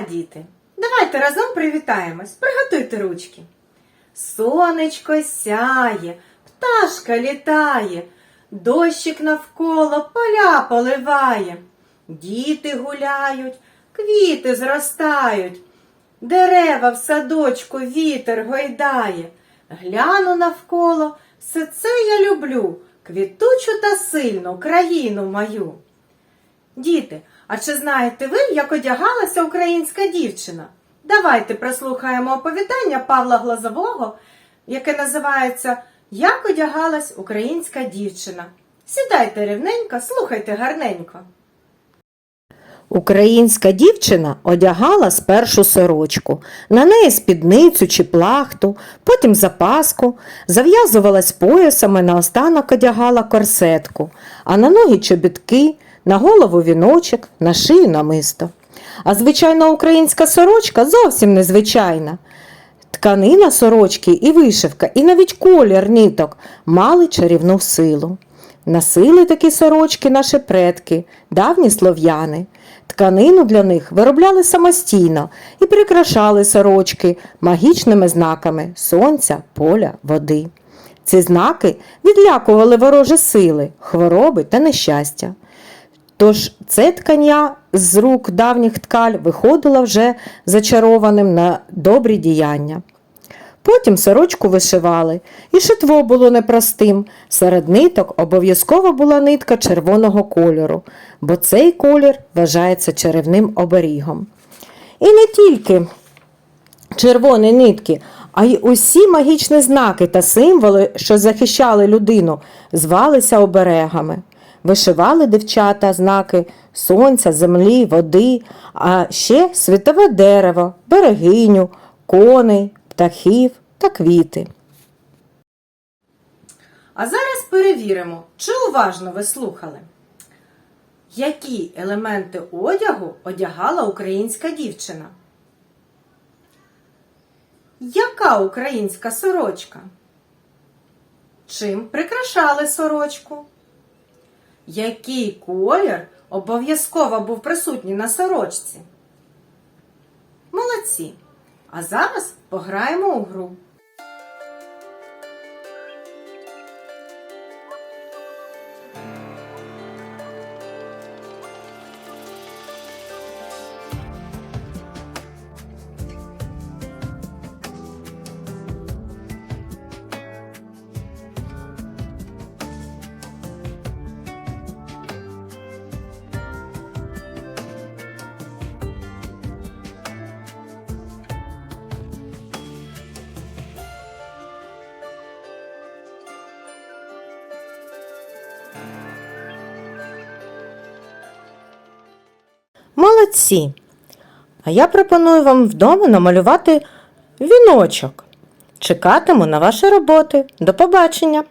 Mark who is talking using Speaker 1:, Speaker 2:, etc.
Speaker 1: діти! Давайте разом привітаємось. Приготуйте ручки. Сонечко сяє, пташка літає, дощик навколо поля поливає. Діти гуляють, квіти зростають, дерева в садочку вітер гойдає. Гляну навколо, все це я люблю, квітучу та сильну країну мою. Діти, а чи знаєте ви, як одягалася українська дівчина? Давайте прослухаємо оповідання Павла Глазового, яке називається Як одягалась українська дівчина. Сідайте рівненько, слухайте гарненько.
Speaker 2: Українська дівчина одягала спершу сорочку, на неї спідницю чи плахту, потім запаску, зав'язувалась поясами, наостанок одягала корсетку, а на ноги чобітки, на голову віночок, на шию намисто. А звичайна українська сорочка зовсім незвичайна. Тканина сорочки і вишивка, і навіть колір ниток мали чарівну силу. Носили такі сорочки наші предки, давні слов'яни. Тканину для них виробляли самостійно і прикрашали сорочки магічними знаками сонця, поля, води. Ці знаки відлякували ворожі сили, хвороби та нещастя. Тож це ткання з рук давніх ткаль виходило вже зачарованим на добрі діяння. Потім сорочку вишивали, і шитво було непростим. Серед ниток обов'язково була нитка червоного кольору, бо цей колір вважається чарівним оберігом. І не тільки червоні нитки, а й усі магічні знаки та символи, що захищали людину, звалися оберегами. Вишивали дівчата знаки сонця, землі, води, а ще світове дерево, берегиню, коней, птахів та квіти.
Speaker 1: А зараз перевіримо, чи уважно ви слухали. Які елементи одягу одягала українська дівчина? Яка українська сорочка? Чим прикрашали сорочку? Який колір обов'язково був присутній на сорочці? Молодці! А зараз пограємо у гру.
Speaker 2: Молодці! А я пропоную вам вдома намалювати віночок. Чекатиму на ваші роботи. До побачення!